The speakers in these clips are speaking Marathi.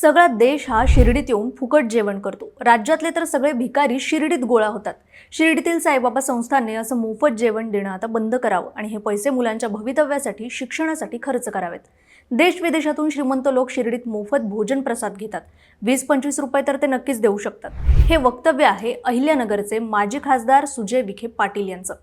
सगळा देश हा शिर्डीत येऊन फुकट जेवण करतो. राज्यातले तर सगळे भिकारी शिर्डीत गोळा होतात. शिर्डीतील साईबाबा संस्थांनी असं मोफत जेवण देणं आता बंद करावं आणि हे पैसे मुलांच्या भवितव्यासाठी शिक्षणासाठी खर्च करावेत. देश विदेशातून श्रीमंत लोक शिर्डीत मोफत भोजन प्रसाद घेतात. वीस पंचवीस रुपये तर ते नक्कीच देऊ शकतात. हे वक्तव्य आहे अहिल्यानगरचे माजी खासदार सुजय विखे पाटील यांचं.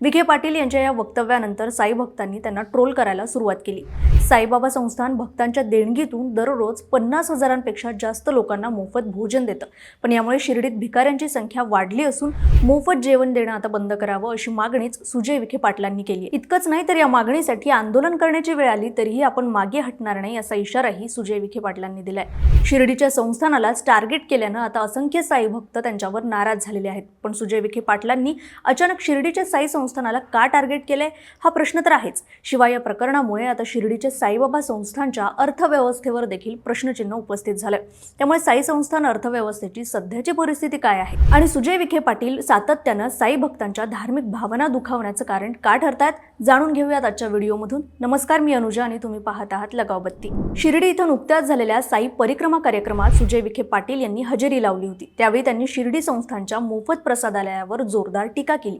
विखे पाटील यांच्या या वक्तव्यानंतर साई भक्तांनी त्यांना ट्रोल करायला सुरुवात केली. साईबाबा संस्थान भक्तांच्या देणगीतून दररोज पन्नास हजारांपेक्षा जास्त लोकांना मोफत भोजन देतं. पण यामुळे शिर्डीत भिकाऱ्यांची संख्या वाढली असून मोफत जेवण देणं आता बंद करावं अशी मागणीच सुजय विखे पाटलांनी केली इतकंच नाही तर या मागणीसाठी आंदोलन करण्याची वेळ आली तरीही आपण मागे हटणार नाही असा इशाराही सुजय विखे पाटलांनी दिलाय. शिर्डीच्या संस्थानालाच टार्गेट केल्यानं आता असंख्य साई भक्त त्यांच्यावर नाराज झालेले आहेत. पण सुजय विखे पाटलांनी अचानक शिर्डीच्या साई संस्थानाला का टार्गेट केलंय? हा प्रश्न तर आहेच. शिवाय या प्रकरणामुळे आता शिर्डीच्या साईबाबा संस्थानच्या अर्थव्यवस्थेवर देखील प्रश्नचिन्ह उपस्थित झालंय. त्यामुळे साई संस्थान अर्थव्यवस्थेची सध्याची परिस्थिती काय आहे? आणि सुजय विखे पाटील सातत्यानं साई भक्तांच्या धार्मिक भावना दुखावण्याचं कारण का ठरतायत? जाणून घेऊयात आजच्या व्हिडिओमधून. नमस्कार मी अनुजा आणि तुम्ही पाहत आहात लगावबत्ती. शिर्डी इथं नुकत्याच झालेल्या साई परिक्रमा कार्यक्रमात सुजय विखे पाटील यांनी हजेरी लावली होती. त्यावेळी त्यांनी शिर्डी संस्थानच्या मोफत प्रसादालयावर जोरदार टीका केली.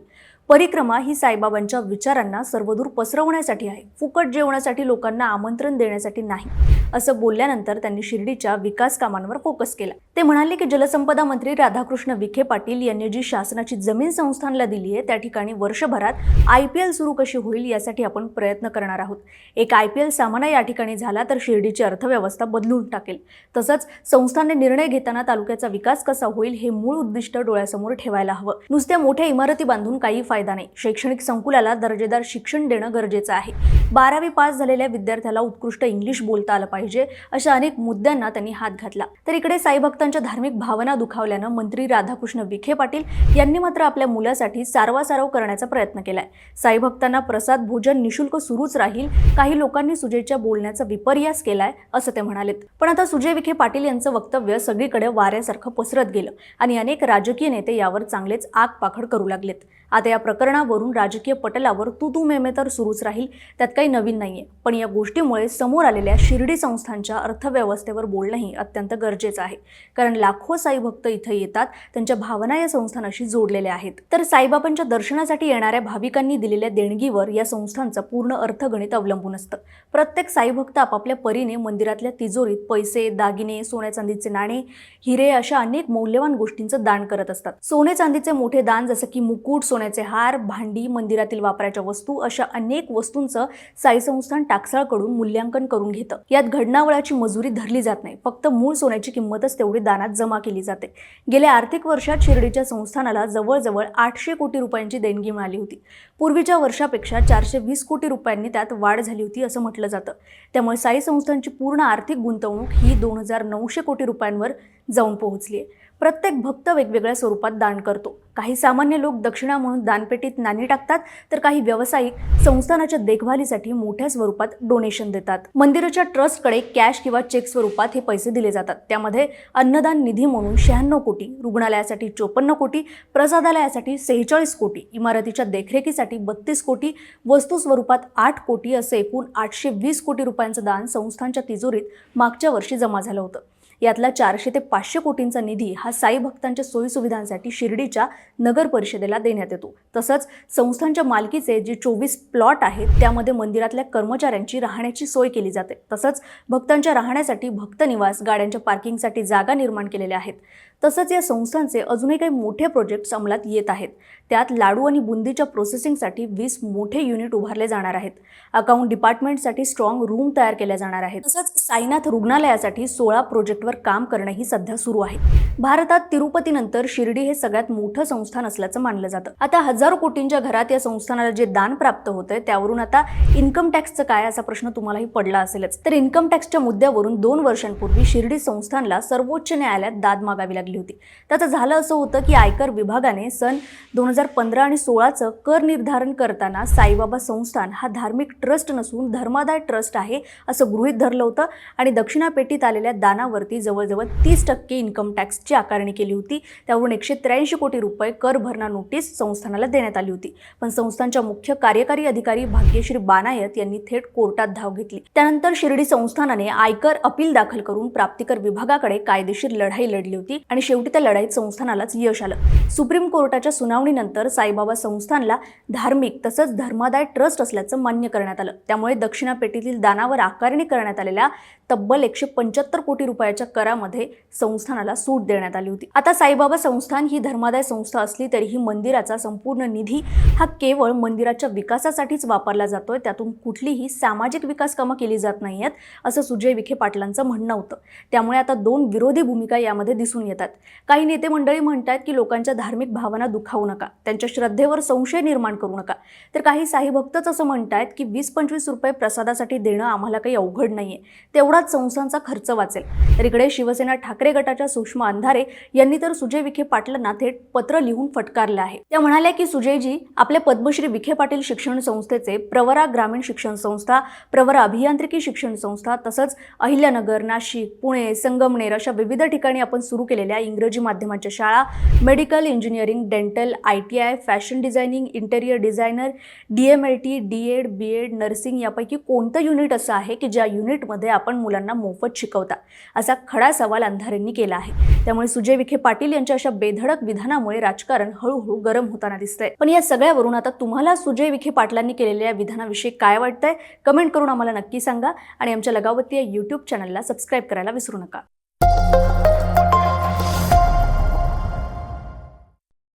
परिक्रमा ही साईबाबांच्या विचारांना सर्वदूर पसरवण्यासाठी आहे. फुकट जेवणासाठी लोकांना आमंत्रण देण्यासाठी नाही. असं बोलल्यानंतर त्यांनी शिर्डीच्या विकास कामांवर फोकस केला. ते म्हणाले की जलसंपदा मंत्री राधाकृष्ण विखे पाटील यांनी जी शासनाची जमीन संस्थानला दिली आहे त्या ठिकाणी वर्षभरात आय पी एल सुरू कशी होईल यासाठी आपण प्रयत्न करणार आहोत. एक आय पी एल सामना या ठिकाणी झाला तर शिर्डीची अर्थव्यवस्था बदलून टाकेल. तसंच संस्थाने निर्णय घेताना तालुक्याचा विकास कसा होईल हे मूळ उद्दिष्ट डोळ्यासमोर ठेवायला हवं. नुसत्या मोठ्या इमारती बांधून काही फायदा नाही. शैक्षणिक संकुलाला दर्जेदार शिक्षण देणं गरजेचं आहे. बारावी पास झालेल्या विद्यार्थ्याला उत्कृष्ट इंग्लिश बोलता आलं पाहिजे अशा अनेक मुद्द्यांना त्यांनी हात घातला. तर इकडे साईभक्तांच्या धार्मिक भावना दुखावल्यानं मंत्री राधाकृष्ण विखे पाटील यांनी मात्र आपल्या मुलासाठी सारवासारव करण्याचा प्रयत्न केलाय. साई भक्तांना प्रसाद भोजन निशुल्क सुरूच राहील. काही लोकांनी सुजयच्या बोलण्याचा विपर्यास केलाय असं ते म्हणालेत. पण आता सुजय विखे पाटील यांचं वक्तव्य सगळीकडे वाऱ्यासारखं पसरत गेलं आणि अनेक राजकीय नेते यावर चांगलेच आग पाखड करू लागलेत. आता या प्रकरणावरून राजकीय पटलावर तू तू मेमे तर सुरूच राहील. त्यात काही नवीन नाही आहे पण या गोष्टीमुळे समोर आलेल्या शिर्डी संस्थांच्या अर्थव्यवस्थेवर बोलणंही अत्यंत गरजेचं आहे. कारण लाखो साई भक्त इथं येतात त्यांच्या भावना या संस्थानाशी जोडलेल्या आहेत. तर साईबाबांच्या दर्शनासाठी येणाऱ्या भाविकांनी दिलेल्या देणगीवर या संस्थांचं पूर्ण अर्थगणित अवलंबून असतं. प्रत्येक साईभक्त आपापल्या परीने मंदिरातल्या तिजोरीत पैसे दागिने सोन्या चांदीचे नाणे हिरे अशा अनेक मौल्यवान गोष्टींचं दान करत असतात. सोने चांदीचे मोठे दान जसं की मुकुट सोन्याचे हार भांडी मंदिरातील वापराच्या वस्तू अशा अनेक वस्तूंचं साई संस्थान टाकसाळकडून मूल्यांकन करून घेतं. यात घडणावळाची मजुरी धरली जात नाही. फक्त मूळ सोन्याची किंमतच तेवढी दानात जमा केली जाते. गेल्या आर्थिक वर्षात शिर्डीच्या संस्थानाला जवळजवळ आठशे कोटी रुपयांची देणगी मिळाली होती. पूर्वीच्या वर्षापेक्षा चारशे वीस कोटी रुपयांनी त्यात वाढ झाली होती असं म्हटलं जातं. त्यामुळे साई संस्थांची पूर्ण आर्थिक गुंतवणूक ही दोन हजार नऊशे कोटी रुपयांवर जाऊन पोहोचली आहे. प्रत्येक भक्त वेगवेगळ्या स्वरूपात दान करतो. काही सामान्य लोक दक्षिणा म्हणून दानपेटीत नाणी टाकतात तर काही व्यावसायिक संस्थानाच्या देखभालीसाठी मोठ्या स्वरूपात डोनेशन देतात. मंदिराच्या ट्रस्टकडे कॅश किंवा चेक स्वरूपात हे पैसे दिले जातात. त्यामध्ये अन्नदान निधी म्हणून शहाण्णव कोटी रुग्णालयासाठी चोपन्न कोटी प्रसादालयासाठी सेहेचाळीस कोटी इमारतीच्या देखरेखीसाठी बत्तीस कोटी वस्तू स्वरूपात आठ कोटी असे एकूण आठशे वीस कोटी रुपयांचं दान संस्थांच्या तिजोरीत मागच्या वर्षी जमा झालं होतं. यातला चारशे ते पाचशे कोटींचा निधी हा साई भक्तांच्या सोयीसुविधांसाठी शिर्डीच्या नगर परिषदेला देण्यात येतो. तसंच संस्थांच्या मालकीचे जे चोवीस प्लॉट आहेत त्यामध्ये मंदिरातल्या कर्मचाऱ्यांची राहण्याची सोय केली जाते. तसंच भक्तांच्या राहण्यासाठी भक्त निवास गाड्यांच्या पार्किंगसाठी जागा निर्माण केलेल्या आहेत. तसंच या संस्थांचे अजूनही काही मोठे प्रोजेक्ट्स अंमलात येत आहेत. त्यात लाडू आणि बुंदीच्या प्रोसेसिंगसाठी वीस मोठे युनिट उभारले जाणार आहेत. अकाउंट डिपार्टमेंटसाठी स्ट्रॉंग रूम तयार केल्या जाणार आहेत. तसंच साईनाथ रुग्णालयासाठी सोळा प्रोजेक्टवर काम करणंही सध्या सुरू आहे. भारतात तिरुपतीनंतर शिर्डी हे सगळ्यात मोठं संस्थान असल्याचं मानलं जातं. आता हजारो कोटींच्या घरात या संस्थानाला जे दान प्राप्त होतंय त्यावरून आता इन्कम टॅक्सचं काय असा प्रश्न तुम्हालाही पडला असेलच. तर इन्कम टॅक्सच्या मुद्द्यावरून दोन वर्षांपूर्वी शिर्डी संस्थानला सर्वोच्च न्यायालयात दाद मागावी लागली. होती. त्याचं झालं असं होतं की आयकर विभागाने सन दोन हजार पंधरा आणि सोळाचं कर निर्धारण करताना साईबाबा संस्थान हा धार्मिक ट्रस्ट नसून धर्मादाय ट्रस्ट आहे असं गृहीत धरलं होतं आणि दक्षिणापेटीत आलेल्या दानावरती जवळजवळ तीस टक्के इन्कम टॅक्स आकारणी केली होती. त्यावरून एकशे त्र्याऐंशी कोटी रुपये कर भरणा नोटीस संस्थानाला देण्यात आली होती. पण संस्थानच्या मुख्य कार्यकारी अधिकारी भाग्यश्री बानायत यांनी थेट कोर्टात धाव घेतली. त्यानंतर शिर्डी संस्थानाने आयकर अपील दाखल करून प्राप्तिकर विभागाकडे कायदेशीर लढाई लढली होती आणि आणि शेवटी त्या लढाईत संस्थानालाच यश आलं. सुप्रीम कोर्टाच्या सुनावणीनंतर साईबाबा संस्थानला धार्मिक तसंच धर्मादाय ट्रस्ट असल्याचं मान्य करण्यात आलं. त्यामुळे दक्षिणा पेटीतील दानावर आकारणी करण्यात आलेल्या तब्बल एकशे पंच्याहत्तर कोटी रुपयाच्या करामध्ये संस्थानाला सूट देण्यात आली होती. आता साईबाबा संस्थान ही धर्मादाय संस्था असली तरीही मंदिराचा संपूर्ण निधी हा केवळ मंदिराच्या विकासासाठीच वापरला जातोय. त्यातून कुठलीही सामाजिक विकास कामं केली जात नाही आहेत असं सुजय विखे पाटलांचं म्हणणं होतं. त्यामुळे आता दोन विरोधी भूमिका यामध्ये दिसून येतात काही नेते मंडळी म्हणतात की लोकांच्या धार्मिक भावना दुखावू नका. त्यांच्या श्रद्धेवर संशय निर्माण करू नका. तर काही साई भक्तच असं म्हणतात की वीस पंचवीस रुपये प्रसादासाठी देणं आम्हाला काही अवघड नाहीये. तेवढाच संस्थांचा खर्च वाचेल. तर इकडे शिवसेना ठाकरे गटाच्या सुषमा अंधारे यांनी तर सुजय विखे पाटलांना थेट पत्र लिहून फटकारलं आहे. त्या म्हणाल्या की सुजयजी आपल्या पद्मश्री विखे पाटील शिक्षण संस्थेचे प्रवरा ग्रामीण शिक्षण संस्था प्रवरा अभियांत्रिकी शिक्षण संस्था तसंच अहिल्यानगर नाशिक पुणे संगमनेर अशा विविध ठिकाणी आपण सुरू केलेल्या इंग्रजी माध्यमाच्या शाळा medical engineering dental I T I fashion designing interior designer D M L T D ed B ed nursing यापैकी कोणतं युनिट असं आहे की ज्या युनिटमध्ये आपण मुलांना मोफत शिकवता? असा खडा सवाल अंधारेंनी केला आहे. त्यामुळे सुजय विखे पाटील यांच्या अशा बेधडक विधानामुळे राजकारण हळूहळू गरम होताना दिसतंय. पण या सगळ्यावरून आता तुम्हाला सुजय विखे पाटलांनी केलेल्या विधानाविषयी काय वाटतंय? कमेंट करून आम्हाला नक्की सांगा आणि आमच्या लगावती या यूट्यूब चॅनलला सबस्क्राईब करायला विसरू नका.